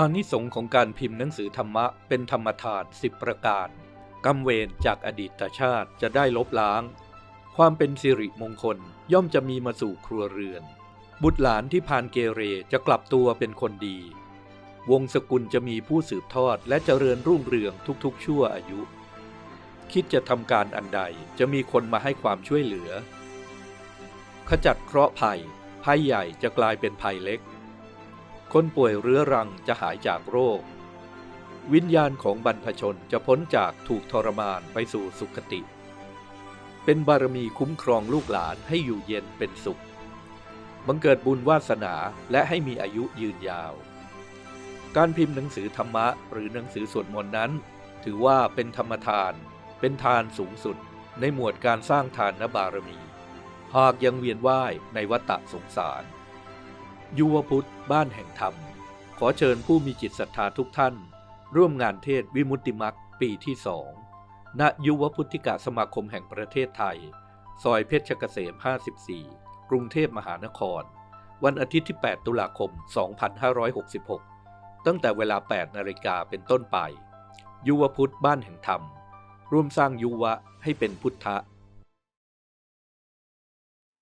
อานิสงส์ของการพิมพ์หนังสือธรรมะเป็นธรรมทานสิบประการ กรรมเวรจากอดีตชาติจะได้ลบล้าง ความเป็นสิริมงคลย่อมจะมีมาสู่ครัวเรือน บุตรหลานที่ผ่านเกเรจะกลับตัวเป็นคนดี วงศกุลจะมีผู้สืบทอดและเจริญรุ่งเรืองทุกๆ ชั่วอายุ คิดจะทำการอันใดจะมีคนมาให้ความช่วยเหลือ ขจัดเคราะห์ภัยภัยใหญ่จะกลายเป็นภัยเล็ก คนป่วยเรื้อรังจะหายจากโรค วิญญาณของบรรพชนจะพ้นจากถูกทรมานไปสู่สุคติ เป็นบารมีคุ้มครองลูกหลานให้อยู่เย็นเป็นสุข บังเกิดบุญวาสนาและให้มีอายุยืนยาว การพิมพ์หนังสือธรรมะหรือหนังสือสวดมนต์นั้น ถือว่าเป็นธรรมทาน เป็นทานสูงสุดในหมวดการสร้างทานนบารมี หากยังเวียนว่ายในวัฏสงสาร ยุวพุทธบ้านแห่งธรรม ขอเชิญผู้มีจิตศรัทธาทุกท่าน ร่วมงานเทศวิมุตติมักปีที่สองณยุวพุทธิกะสมาคมแห่งประเทศไทย ซอยเพชรเกษม 54 กรุงเทพมหานคร วันอาทิตย์ที่ 8 ตุลาคม 2566 ตั้งแต่เวลา 8 นาฬิกาเป็นต้นไป ยุวพุทธบ้านแห่งธรรม ร่วมสร้างยุวะให้เป็นพุทธะ